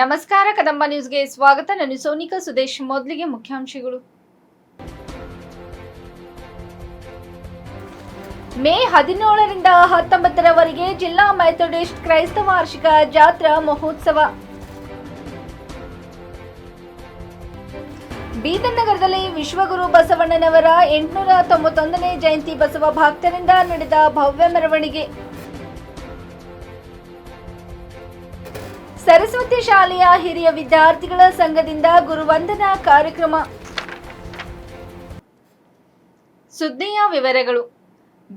ನಮಸ್ಕಾರ, ಕದಂಬ ನ್ಯೂಸ್ಗೆ ಸ್ವಾಗತ. ನಾನು ಸೋನಿಕಾ ಸುದೇಶ್, ಮೊದಲಿಗೆ ಮುಖ್ಯಾಂಶಗಳು. ಮೇ ಹದಿನೇಳರಿಂದ ಹತ್ತೊಂಬತ್ತರವರೆಗೆ ಜಿಲ್ಲಾ ಮೆಥೋಡಿಸ್ಟ್ ಕ್ರೈಸ್ತ ವಾರ್ಷಿಕ ಜಾತ್ರಾ ಮಹೋತ್ಸವ. ಬೀದನಗರದಲ್ಲಿ ವಿಶ್ವಗುರು ಬಸವಣ್ಣನವರ ಎಂಟುನೂರ ತೊಂಬತ್ತೊಂದನೇ ಜಯಂತಿ ಬಸವ ಭಕ್ತರಿಂದ ನಡೆದ ಭವ್ಯ ಮೆರವಣಿಗೆ. ಸರಸ್ವತಿ ಶಾಲೆಯ ಹಿರಿಯ ವಿದ್ಯಾರ್ಥಿಗಳ ಸಂಘದಿಂದ ಗುರುವಂದನಾ ಕಾರ್ಯಕ್ರಮ. ಸುದ್ದಿಯ ವಿವರಗಳು.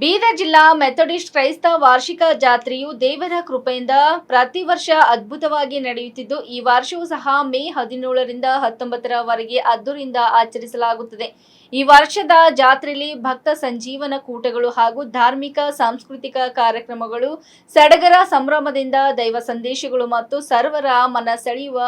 ಬೀದರ್ ಜಿಲ್ಲಾ ಮೆಥೋಡಿಸ್ಟ್ ಕ್ರೈಸ್ತ ವಾರ್ಷಿಕ ಜಾತ್ರೆಯು ದೇವರ ಕೃಪೆಯಿಂದ ಪ್ರತಿ ವರ್ಷ ಅದ್ಭುತವಾಗಿ ನಡೆಯುತ್ತಿದ್ದು, ಈ ವರ್ಷವೂ ಸಹ ಮೇ ಹದಿನೇಳರಿಂದ ಹತ್ತೊಂಬತ್ತರವರೆಗೆ ಅದ್ದೂರಿಂದ ಆಚರಿಸಲಾಗುತ್ತದೆ. ಈ ವರ್ಷದ ಜಾತ್ರೆಯಲ್ಲಿ ಭಕ್ತ ಸಂಜೀವನ ಕೂಟಗಳು ಹಾಗೂ ಧಾರ್ಮಿಕ, ಸಾಂಸ್ಕೃತಿಕ ಕಾರ್ಯಕ್ರಮಗಳು, ಸಡಗರ ಸಂಭ್ರಮದಿಂದ ದೈವ ಸಂದೇಶಗಳು ಮತ್ತು ಸರ್ವರ ಮನ ಸೆಳೆಯುವ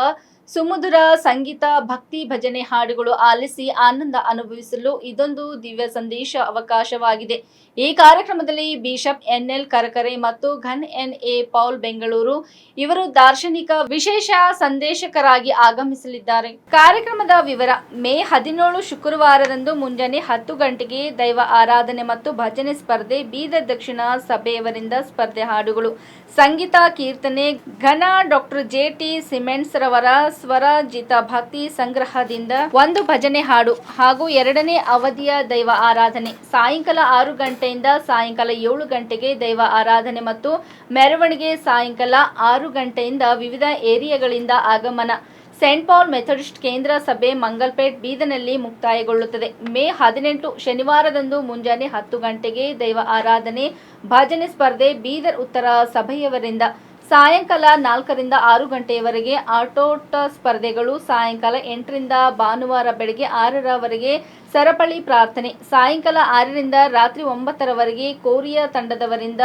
ಸುಮಧುರ ಸಂಗೀತ, ಭಕ್ತಿ ಭಜನೆ ಹಾಡುಗಳು ಆಲಿಸಿ ಆನಂದ ಅನುಭವಿಸಲು ಇದೊಂದು ದಿವ್ಯ ಸಂದೇಶ ಅವಕಾಶವಾಗಿದೆ. ಈ ಕಾರ್ಯಕ್ರಮದಲ್ಲಿ ಬಿಷಪ್ ಎನ್ಎಲ್ ಕರಕರೆ ಮತ್ತು ಘನ್ ಎನ್ ಎ ಪೌಲ್ ಬೆಂಗಳೂರು ಇವರು ದಾರ್ಶನಿಕ ವಿಶೇಷ ಸಂದೇಶಕರಾಗಿ ಆಗಮಿಸಲಿದ್ದಾರೆ. ಕಾರ್ಯಕ್ರಮದ ವಿವರ, ಮೇ ಹದಿನೇಳು ಶುಕ್ರವಾರದಂದು ಮುಂಜಾನೆ ಹತ್ತು ಗಂಟೆಗೆ ದೈವ ಆರಾಧನೆ ಮತ್ತು ಭಜನೆ ಸ್ಪರ್ಧೆ ಬೀದರ್ ದಕ್ಷಿಣ ಸಭೆಯವರಿಂದ ಸ್ಪರ್ಧೆ ಹಾಡುಗಳು. ಸಂಗೀತ, ಕೀರ್ತನೆ, ಘನ ಡಾಕ್ಟರ್ ಜೆ ಟಿ ಸಿಮೆಂಟ್ಸ್ ರವರ ಸ್ವರಜಿತ ಭಕ್ತಿ ಸಂಗ್ರಹದಿಂದ ಒಂದು ಭಜನೆ ಹಾಡು ಹಾಗೂ ಎರಡನೇ ಅವಧಿಯ ದೈವ ಆರಾಧನೆ. ಸಾಯಂಕಾಲ ಆರು ಗಂಟೆಯಿಂದ ಸಾಯಂಕಾಲ ಏಳು ಗಂಟೆಗೆ ದೈವ ಆರಾಧನೆ ಮತ್ತು ಮೆರವಣಿಗೆ ಸಾಯಂಕಾಲ ಆರು ಗಂಟೆಯಿಂದ ವಿವಿಧ ಏರಿಯಾಗಳಿಂದ ಆಗಮನ. ಸೆಂಟ್ ಪಾಲ್ ಮೆಥಡಿಸ್ಟ್ ಕೇಂದ್ರ ಸಭೆ ಮಂಗಲ್ಪೇಟ್ ಬೀದನಲ್ಲಿ ಮುಕ್ತಾಯಗೊಳ್ಳುತ್ತದೆ. ಮೇ ಹದಿನೆಂಟು ಶನಿವಾರದಂದು ಮುಂಜಾನೆ ಹತ್ತು ಗಂಟೆಗೆ ದೈವ ಆರಾಧನೆ, ಭಜನೆ ಸ್ಪರ್ಧೆ ಬೀದರ್ ಉತ್ತರ ಸಭೆಯವರಿಂದ. ಸಾಯಂಕಾಲ ನಾಲ್ಕರಿಂದ ಆರು ಗಂಟೆಯವರೆಗೆ ಆಟೋಟ ಸ್ಪರ್ಧೆಗಳು ಸಾಯಂಕಾಲ ಎಂಟರಿಂದ ಭಾನುವಾರ ಬೆಳಗ್ಗೆ ಆರರವರೆಗೆ ಸರಪಳಿ ಪ್ರಾರ್ಥನೆ. ಸಾಯಂಕಾಲ ಆರರಿಂದ ರಾತ್ರಿ ಒಂಬತ್ತರವರೆಗೆ ಕೋರಿಯಾ ತಂಡದವರಿಂದ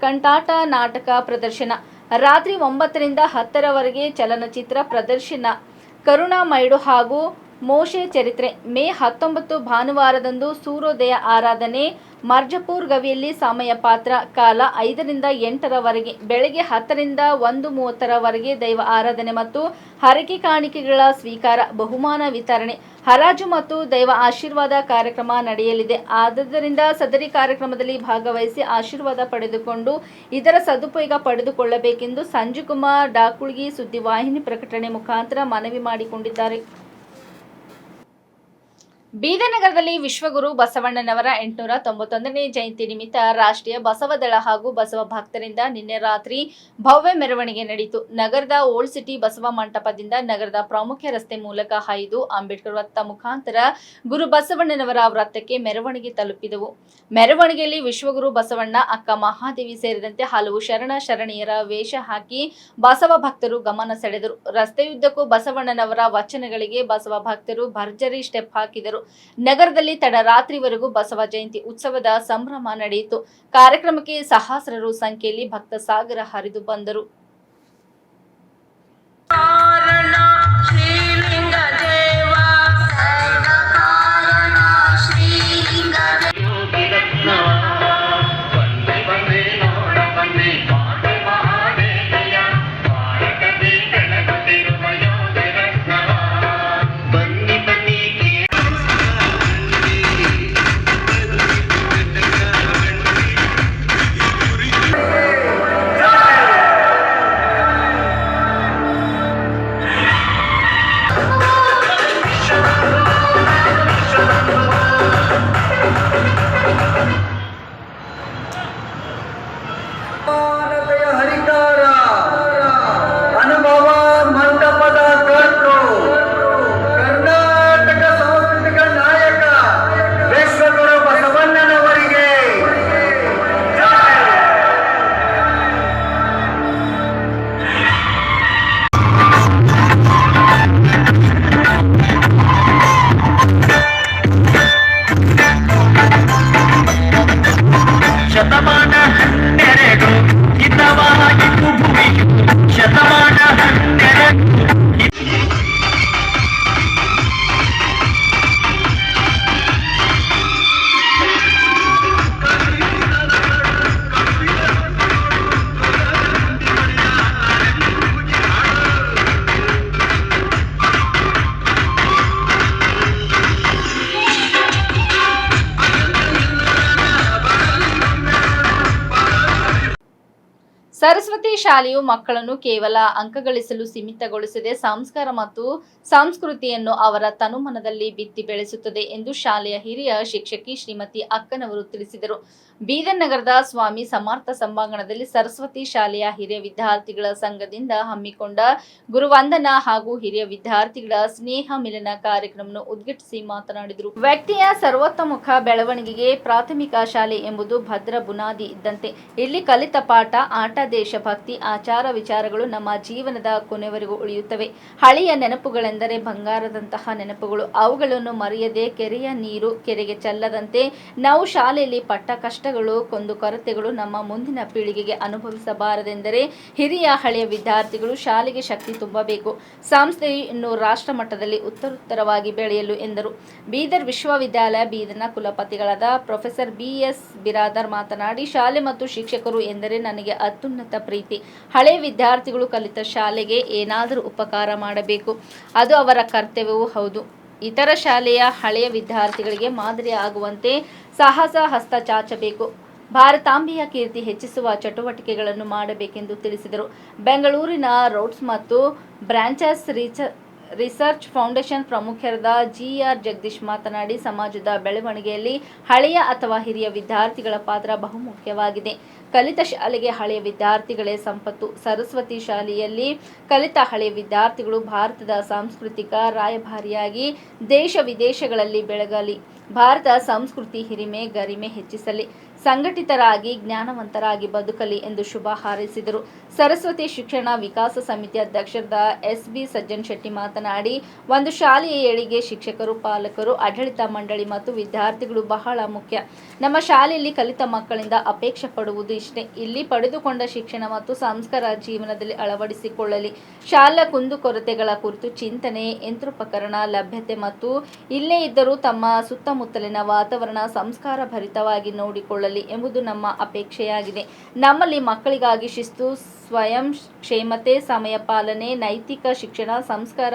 ಕಂಟಾಟ ನಾಟಕ ಪ್ರದರ್ಶನ. ರಾತ್ರಿ ಒಂಬತ್ತರಿಂದ ಹತ್ತರವರೆಗೆ ಚಲನಚಿತ್ರ ಪ್ರದರ್ಶನ. ಕರುಣಾ ಮೈಡು ಹಾಗೂ ಮೋಶೆ ಚರಿತ್ರೆ. ಮೇ ಹತ್ತೊಂಬತ್ತು ಭಾನುವಾರದಂದು ಸೂರ್ಯೋದಯ ಆರಾಧನೆ, ಮರ್ಜಪುರ್ ಗವಿಯಲ್ಲಿ ಸಮಯ ಪಾತ್ರ. ಕಾಲ ಐದರಿಂದ ಎಂಟರವರೆಗೆ, ಬೆಳಗ್ಗೆ ಹತ್ತರಿಂದ ಒಂದು ಮೂವತ್ತರವರೆಗೆ ದೈವ ಆರಾಧನೆ ಮತ್ತು ಹರಕೆ ಕಾಣಿಕೆಗಳ ಸ್ವೀಕಾರ, ಬಹುಮಾನ ವಿತರಣೆ. ಹರಾಜು ಮತ್ತು ದೈವ ಆಶೀರ್ವಾದ ಕಾರ್ಯಕ್ರಮ ನಡೆಯಲಿದೆ. ಆದ್ದರಿಂದ ಸದರಿ ಕಾರ್ಯಕ್ರಮದಲ್ಲಿ ಭಾಗವಹಿಸಿ ಆಶೀರ್ವಾದ ಪಡೆದುಕೊಂಡು ಇದರ ಸದುಪಯೋಗ ಪಡೆದುಕೊಳ್ಳಬೇಕೆಂದು ಸಂಜುಕುಮಾರ್ ಡಾಕುಳ್ಗಿ ಸುದ್ದಿವಾಹಿನಿ ಪ್ರಕಟಣೆ ಮುಖಾಂತರ ಮನವಿ ಮಾಡಿಕೊಂಡಿದ್ದಾರೆ. ಬೀದರ್ ನಗರದಲ್ಲಿ ವಿಶ್ವಗುರು ಬಸವಣ್ಣನವರ ಎಂಟುನೂರ ತೊಂಬತ್ತೊಂದನೇ ಜಯಂತಿ ನಿಮಿತ್ತ ರಾಷ್ಟ್ರೀಯ ಬಸವದಳ ಹಾಗೂ ಬಸವ ಭಕ್ತರಿಂದ ನಿನ್ನೆ ರಾತ್ರಿ ಭವ್ಯ ಮೆರವಣಿಗೆ ನಡೆಯಿತು ನಗರದ ಓಲ್ಡ್ ಸಿಟಿ ಬಸವ ಮಂಟಪದಿಂದ ನಗರದ ಪ್ರಾಮುಖ್ಯ ರಸ್ತೆ ಮೂಲಕ ಹಾಯ್ದು ಅಂಬೇಡ್ಕರ್ ವೃತ್ತ ಮುಖಾಂತರ ಗುರು ಬಸವಣ್ಣನವರ ವೃತ್ತಕ್ಕೆ ಮೆರವಣಿಗೆ ತಲುಪಿದವು. ಮೆರವಣಿಗೆಯಲ್ಲಿ ವಿಶ್ವಗುರು ಬಸವಣ್ಣ, ಅಕ್ಕ ಮಹಾದೇವಿ ಸೇರಿದಂತೆ ಹಲವು ಶರಣ ಶರಣೀಯರ ವೇಷ ಹಾಕಿ ಬಸವ ಭಕ್ತರು ಗಮನ ಸೆಳೆದರು. ರಸ್ತೆಯುದ್ದಕ್ಕೂ ಬಸವಣ್ಣನವರ ವಚನಗಳಿಗೆ ಬಸವ ಭಕ್ತರು ಭರ್ಜರಿ ಸ್ಟೆಪ್ ಹಾಕಿದರು. ನಗರದಲ್ಲಿ ತಡರಾತ್ರಿವರೆಗೂ ಬಸವ ಜಯಂತಿ ಉತ್ಸವದ ಸಂಭ್ರಮ ನಡೆಯಿತು. ಕಾರ್ಯಕ್ರಮಕ್ಕೆ ಸಹಸ್ರರು ಸಂಖ್ಯೆಯಲ್ಲಿ ಭಕ್ತ ಸಾಗರ ಹರಿದು ಬಂದರು. ಸರಸ್ವತಿ ಶಾಲೆಯು ಮಕ್ಕಳನ್ನು ಕೇವಲ ಅಂಕಗಳಿಸಲು ಸೀಮಿತಗೊಳಿಸದೆ ಸಂಸ್ಕಾರ ಮತ್ತು ಸಂಸ್ಕೃತಿಯನ್ನು ಅವರ ತನುಮನದಲ್ಲಿ ಬಿತ್ತಿ ಬೆಳೆಸುತ್ತದೆ ಎಂದು ಶಾಲೆಯ ಹಿರಿಯ ಶಿಕ್ಷಕಿ ಶ್ರೀಮತಿ ಅಕ್ಕನವರು ತಿಳಿಸಿದರು. ಬೀದರ್ ನಗರದ ಸ್ವಾಮಿ ಸಮರ್ಥ ಸಂಭಾಂಗಣದಲ್ಲಿ ಸರಸ್ವತಿ ಶಾಲೆಯ ಹಿರಿಯ ವಿದ್ಯಾರ್ಥಿಗಳ ಸಂಘದಿಂದ ಹಮ್ಮಿಕೊಂಡ ಗುರುವಂದನ ಹಾಗೂ ಹಿರಿಯ ವಿದ್ಯಾರ್ಥಿಗಳ ಸ್ನೇಹ ಮಿಲನ ಕಾರ್ಯಕ್ರಮವನ್ನು ಉದ್ಘಾಟಿಸಿ ಮಾತನಾಡಿದರು. ವ್ಯಕ್ತಿಯ ಸರ್ವತೋಮುಖ ಬೆಳವಣಿಗೆಗೆ ಪ್ರಾಥಮಿಕ ಶಾಲೆ ಎಂಬುದು ಭದ್ರ ಬುನಾದಿ ಇದ್ದಂತೆ, ಇಲ್ಲಿ ಕಲಿತ ಪಾಠ, ಆಟ ದೇಶಭಕ್ತಿ, ಆಚಾರ ವಿಚಾರಗಳು ನಮ್ಮ ಜೀವನದ ಕೊನೆವರೆಗೂ ಉಳಿಯುತ್ತವೆ. ಹಳೆಯ ನೆನಪುಗಳೆಂದರೆ ಬಂಗಾರದಂತಹ ನೆನಪುಗಳು. ಅವುಗಳನ್ನು ಮರೆಯದೆ ಕೆರೆಯ ನೀರು ಕೆರೆಗೆ ಚೆಲ್ಲದಂತೆ ನಾವು ಶಾಲೆಯಲ್ಲಿ ಪಟ್ಟ ಕಷ್ಟಗಳು, ಕೊಂದು ಕೊರತೆಗಳು ನಮ್ಮ ಮುಂದಿನ ಪೀಳಿಗೆಗೆ ಅನುಭವಿಸಬಾರದೆಂದರೆ ಹಿರಿಯ ಹಳೆಯ ವಿದ್ಯಾರ್ಥಿಗಳು ಶಾಲೆಗೆ ಶಕ್ತಿ ತುಂಬಬೇಕು. ಸಂಸ್ಥೆಯು ಇನ್ನು ರಾಷ್ಟ್ರ ಮಟ್ಟದಲ್ಲಿ ಉತ್ತರೋತ್ತರವಾಗಿ ಬೆಳೆಯಲು ಎಂದರು. ಬೀದರ್ ವಿಶ್ವವಿದ್ಯಾಲಯ ಬೀದರ್ನ ಕುಲಪತಿಗಳಾದ ಪ್ರೊಫೆಸರ್ ಬಿ ಎಸ್ ಬಿರಾದರ್ ಮಾತನಾಡಿ, ಶಾಲೆ ಮತ್ತು ಶಿಕ್ಷಕರು ಎಂದರೆ ನನಗೆ ಅತ್ಯುನ್ನತ ಪ್ರೀತಿ. ಹಳೆಯ ವಿದ್ಯಾರ್ಥಿಗಳು ಕಲಿತ ಶಾಲೆಗೆ ಏನಾದರೂ ಉಪಕಾರ ಮಾಡಬೇಕು. ಅದು ಅವರ ಕರ್ತವ್ಯವೂ ಹೌದು. ಇತರ ಶಾಲೆಯ ಹಳೆಯ ವಿದ್ಯಾರ್ಥಿಗಳಿಗೆ ಮಾದರಿ ಆಗುವಂತೆ ಸಾಹಸ, ಹಸ್ತ ಚಾಚಬೇಕು. ಭಾರತಾಂಬೆಯ ಕೀರ್ತಿ ಹೆಚ್ಚಿಸುವ ಚಟುವಟಿಕೆಗಳನ್ನು ಮಾಡಬೇಕೆಂದು ತಿಳಿಸಿದರು. ಬೆಂಗಳೂರಿನ ರೋಡ್ಸ್ ಮತ್ತು ಬ್ರಾಂಚಸ್ ರೀಚ, ರಿಸರ್ಚ್ ಫೌಂಡೇಶನ್ ಪ್ರಮುಖರಾದ ಜಿಆರ್ ಜಗದೀಶ್ ಮಾತನಾಡಿ, ಸಮಾಜದ ಬೆಳವಣಿಗೆಯಲ್ಲಿ ಹಳೆಯ ಅಥವಾ ಹಿರಿಯ ವಿದ್ಯಾರ್ಥಿಗಳ ಪಾತ್ರ ಬಹುಮುಖ್ಯವಾಗಿದೆ. ಕಲಿತ ಶಾಲೆಗೆ ಹಳೆಯ ವಿದ್ಯಾರ್ಥಿಗಳೇ ಸಂಪತ್ತು. ಸರಸ್ವತಿ ಶಾಲೆಯಲ್ಲಿ ಕಲಿತ ಹಳೆಯ ವಿದ್ಯಾರ್ಥಿಗಳು ಭಾರತದ ಸಾಂಸ್ಕೃತಿಕ ರಾಯಭಾರಿಯಾಗಿ ದೇಶ ವಿದೇಶಗಳಲ್ಲಿ ಬೆಳಗಲಿ. ಭಾರತ ಸಂಸ್ಕೃತಿ ಹಿರಿಮೆ ಗರಿಮೆ ಹೆಚ್ಚಿಸಲಿ. ಸಂಘಟಿತರಾಗಿ ಜ್ಞಾನವಂತರಾಗಿ ಬದುಕಲಿ ಎಂದು ಶುಭ ಹಾರೈಸಿದರು. ಸರಸ್ವತಿ ಶಿಕ್ಷಣ ವಿಕಾಸ ಸಮಿತಿ ಅಧ್ಯಕ್ಷರಾದ ಎಸ್ ಬಿ ಸಜ್ಜನ್ ಶೆಟ್ಟಿ ಮಾತನಾಡಿ, ಒಂದು ಶಾಲೆಯ ಏಳಿಗೆ ಶಿಕ್ಷಕರು, ಪಾಲಕರು, ಆಡಳಿತ ಮಂಡಳಿ ಮತ್ತು ವಿದ್ಯಾರ್ಥಿಗಳು ಬಹಳ ಮುಖ್ಯ. ನಮ್ಮ ಶಾಲೆಯಲ್ಲಿ ಕಲಿತ ಮಕ್ಕಳಿಂದ ಅಪೇಕ್ಷೆ ಪಡುವುದು ಇಷ್ಟೇ ಇಲ್ಲಿ ಪಡೆದುಕೊಂಡ ಶಿಕ್ಷಣ ಮತ್ತು ಸಂಸ್ಕಾರ ಜೀವನದಲ್ಲಿ ಅಳವಡಿಸಿಕೊಳ್ಳಲಿ. ಶಾಲಾ ಕುಂದುಕೊರತೆಗಳ ಕುರಿತು ಚಿಂತನೆ, ಯಂತ್ರೋಪಕರಣ, ಲಭ್ಯತೆ ಮತ್ತು ಇಲ್ಲೇ ಇದ್ದರೂ ತಮ್ಮ ಸುತ್ತಮುತ್ತಲಿನ ವಾತಾವರಣ ಸಂಸ್ಕಾರ ಭರಿತವಾಗಿ ನೋಡಿಕೊಳ್ಳಲಿ ಎಂಬುದು ನಮ್ಮ ಅಪೇಕ್ಷೆಯಾಗಿದೆ. ನಮ್ಮಲ್ಲಿ ಮಕ್ಕಳಿಗಾಗಿ ಶಿಸ್ತು ಸ್ವಯಂ ಕ್ಷೇಮತೆ, ಸಮಯ ಪಾಲನೆ, ನೈತಿಕ ಶಿಕ್ಷಣ, ಸಂಸ್ಕಾರ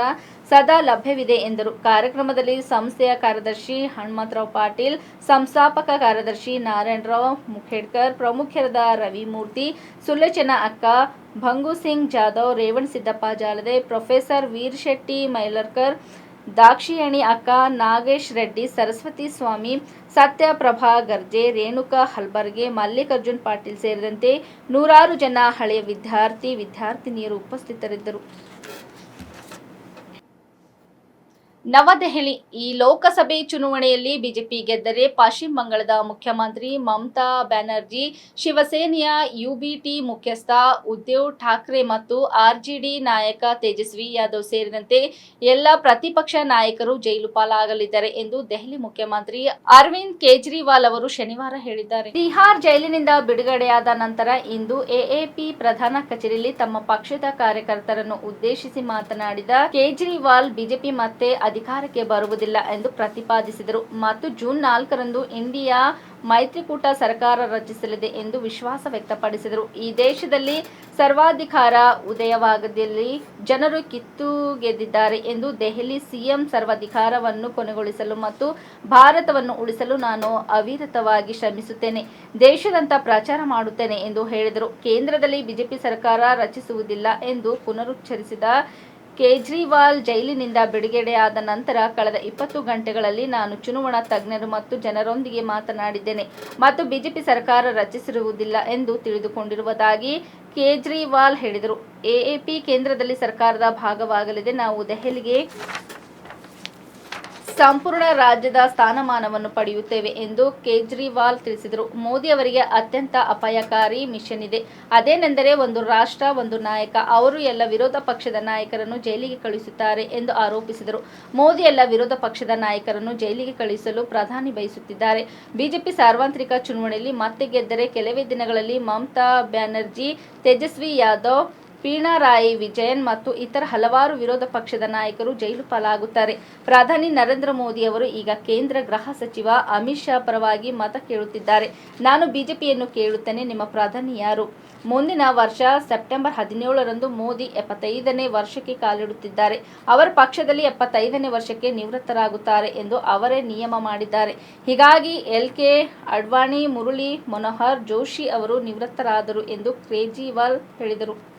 ಸದಾ ಲಭ್ಯವಿದೆ ಎಂದರು. ಕಾರ್ಯಕ್ರಮದಲ್ಲಿ ಸಂಸ್ಥೆಯ ಕಾರ್ಯದರ್ಶಿ ಹನುಮಂತರಾವ್ ಪಾಟೀಲ್, ಸಂಸ್ಥಾಪಕ ಕಾರ್ಯದರ್ಶಿ ನಾರಾಯಣರಾವ್ ಮುಖೇಡ್ಕರ್, ಪ್ರಮುಖರಾದ ರವಿಮೂರ್ತಿ ಸುಲೋಚನ ಅಕ್ಕ ಭಂಗು ಸಿಂಗ್ ಜಾಧವ್ ರೇವಣ್ ಸಿದ್ದಪ್ಪ ಜಾಲದೆ, ಪ್ರೊಫೆಸರ್ ವೀರ್ ಶೆಟ್ಟಿ ಮೈಲರ್ಕರ್ ದಾಕ್ಷಿಯಣಿ ಅಕ್ಕ, ನಾಗೇಶ್ ರೆಡ್ಡಿ, ಸರಸ್ವತಿ ಸ್ವಾಮಿ, ಸತ್ಯ ಪ್ರಭಾ ಗರ್ಜೆ, ರೇಣುಕಾ ಹಲ್ಬರ್ಗೆ, ಮಲ್ಲಿಕಾರ್ಜುನ್ ಪಾಟೀಲ್ ಸೇರಿದಂತೆ ನೂರಾರು ಜನ ಹಳೆಯ ವಿದ್ಯಾರ್ಥಿ, ವಿದ್ಯಾರ್ಥಿನಿಯರು ಉಪಸ್ಥಿತರಿದ್ದರು. ನವದೆಹಲಿ ಈ ಲೋಕಸಭೆ ಚುನಾವಣೆಯಲ್ಲಿ ಬಿಜೆಪಿ ಗೆದ್ದರೆ ಪಶ್ಚಿಮ ಬಂಗಾಳದ ಮುಖ್ಯಮಂತ್ರಿ ಮಮತಾ ಬ್ಯಾನರ್ಜಿ, ಶಿವಸೇನೆಯ ಯುಬಿಟಿ ಮುಖ್ಯಸ್ಥ ಉದ್ಧವ್ ಠಾಕ್ರೆ ಮತ್ತು ಆರ್ಜೆಡಿ ನಾಯಕ ತೇಜಸ್ವಿ ಯಾದವ್ ಸೇರಿದಂತೆ ಎಲ್ಲ ಪ್ರತಿಪಕ್ಷ ನಾಯಕರು ಜೈಲು ಪಾಲಾಗಲಿದ್ದಾರೆ ಎಂದು ದೆಹಲಿ ಮುಖ್ಯಮಂತ್ರಿ ಅರವಿಂದ್ ಕೇಜ್ರಿವಾಲ್ ಅವರು ಶನಿವಾರ ಹೇಳಿದ್ದಾರೆ. ತಿಹಾರ್ ಜೈಲಿನಿಂದ ಬಿಡುಗಡೆಯಾದ ನಂತರ ಇಂದು ಎಎಪಿ ಪ್ರಧಾನ ಕಚೇರಿಯಲ್ಲಿ ತಮ್ಮ ಪಕ್ಷದ ಕಾರ್ಯಕರ್ತರನ್ನು ಉದ್ದೇಶಿಸಿ ಮಾತನಾಡಿದ ಕೇಜ್ರಿವಾಲ್, ಬಿಜೆಪಿ ಮತ್ತೆ ಅಧಿಕಾರಕ್ಕೆ ಬರುವುದಿಲ್ಲ ಎಂದು ಪ್ರತಿಪಾದಿಸಿದರು. ಮತ್ತು ಜೂನ್ ನಾಲ್ಕರಂದು ಇಂಡಿಯಾ ಮೈತ್ರಿಕೂಟ ಸರ್ಕಾರ ರಚಿಸಲಿದೆ ಎಂದು ವಿಶ್ವಾಸ ವ್ಯಕ್ತಪಡಿಸಿದರು. ಈ ದೇಶದಲ್ಲಿ ಸರ್ವಾಧಿಕಾರ ಉದಯವಾಗದಲ್ಲಿ ಜನರು ಕಿತ್ತು ಗೆದ್ದಿದ್ದಾರೆ ಎಂದು ದೆಹಲಿ ಸಿಎಂ ಸರ್ವಾಧಿಕಾರವನ್ನು ಕೊನೆಗೊಳಿಸಲು ಮತ್ತು ಭಾರತವನ್ನು ಉಳಿಸಲು ನಾನು ಅವಿರತವಾಗಿ ಶ್ರಮಿಸುತ್ತೇನೆ, ದೇಶದಂತ ಪ್ರಚಾರ ಮಾಡುತ್ತೇನೆ ಎಂದು ಹೇಳಿದರು. ಕೇಂದ್ರದಲ್ಲಿ ಬಿಜೆಪಿ ಸರ್ಕಾರ ರಚಿಸುವುದಿಲ್ಲ ಎಂದು ಪುನರುಚ್ಚರಿಸಿದ ಕೇಜ್ರಿವಾಲ್ ಜೈಲಿನಿಂದ ಬಿಡುಗಡೆಯಾದ ನಂತರ ಕಳೆದ ಇಪ್ಪತ್ತು ಗಂಟೆಗಳಲ್ಲಿ ನಾನು ಚುನಾವಣಾ ತಜ್ಞರು ಮತ್ತು ಜನರೊಂದಿಗೆ ಮಾತನಾಡಿದ್ದೇನೆ. ಮತ್ತು ಬಿಜೆಪಿ ಸರ್ಕಾರ ರಚಿಸಿರುವುದಿಲ್ಲ ಎಂದು ತಿಳಿದುಕೊಂಡಿರುವುದಾಗಿ ಕೇಜ್ರಿವಾಲ್ ಹೇಳಿದರು. ಎಎಪಿ ಕೇಂದ್ರದಲ್ಲಿ ಸರ್ಕಾರದ ಭಾಗವಾಗಲಿದೆ. ನಾವು ದೆಹಲಿಗೆ ಸಂಪೂರ್ಣ ರಾಜ್ಯದ ಸ್ಥಾನಮಾನವನ್ನು ಪಡೆಯುತ್ತೇವೆ ಎಂದು ಕೇಜ್ರಿವಾಲ್ ತಿಳಿಸಿದರು. ಮೋದಿ ಅವರಿಗೆ ಅತ್ಯಂತ ಅಪಾಯಕಾರಿ ಮಿಷನ್ ಇದೆ. ಅದೇನೆಂದರೆ ಒಂದು ರಾಷ್ಟ್ರ, ಒಂದು ನಾಯಕ, ಅವರು ಎಲ್ಲ ವಿರೋಧ ಪಕ್ಷದ ನಾಯಕರನ್ನು ಜೈಲಿಗೆ ಕಳುಹಿಸುತ್ತಾರೆ ಎಂದು ಆರೋಪಿಸಿದರು. ಮೋದಿ ಎಲ್ಲ ವಿರೋಧ ಪಕ್ಷದ ನಾಯಕರನ್ನು ಜೈಲಿಗೆ ಕಳುಹಿಸಲು ಪ್ರಧಾನಿ ಬಯಸುತ್ತಿದ್ದಾರೆ. ಬಿಜೆಪಿ ಸಾರ್ವತ್ರಿಕ ಚುನಾವಣೆಯಲ್ಲಿ ಮತ್ತೆ ಗೆದ್ದರೆ ಕೆಲವೇ ದಿನಗಳಲ್ಲಿ ಮಮತಾ ಬ್ಯಾನರ್ಜಿ, ತೇಜಸ್ವಿ ಯಾದವ್ ಪೀಣಾರಾಯಿ ವಿಜಯನ್ ಮತ್ತು ಇತರ ಹಲವಾರು ವಿರೋಧ ಪಕ್ಷದ ನಾಯಕರು ಜೈಲು ಪಾಲಾಗುತ್ತಾರೆ. ಪ್ರಧಾನಿ ನರೇಂದ್ರ ಮೋದಿ ಅವರು ಈಗ ಕೇಂದ್ರ ಗೃಹ ಸಚಿವ ಅಮಿತ್ ಶಾ ಪರವಾಗಿ ಮತ ಕೇಳುತ್ತಿದ್ದಾರೆ. ನಾನು ಬಿಜೆಪಿಯನ್ನು ಕೇಳುತ್ತೇನೆ, ನಿಮ್ಮ ಪ್ರಧಾನಿ ಯಾರು? ಮುಂದಿನ ವರ್ಷ ಸೆಪ್ಟೆಂಬರ್ ಹದಿನೇಳರಂದು ಮೋದಿ ಎಪ್ಪತ್ತೈದನೇ ವರ್ಷಕ್ಕೆ ಕಾಲಿಡುತ್ತಿದ್ದಾರೆ. ಅವರ ಪಕ್ಷದಲ್ಲಿ ಎಪ್ಪತ್ತೈದನೇ ವರ್ಷಕ್ಕೆ ನಿವೃತ್ತರಾಗುತ್ತಾರೆ ಎಂದು ಅವರೇ ನಿಯಮ ಮಾಡಿದ್ದಾರೆ. ಹೀಗಾಗಿ ಎಲ್ ಕೆ ಅಡ್ವಾಣಿ, ಮುರುಳಿ ಮನೋಹರ್ ಜೋಶಿ ಅವರು ನಿವೃತ್ತರಾದರು ಎಂದು ಕೇಜ್ರಿವಾಲ್ ಹೇಳಿದರು.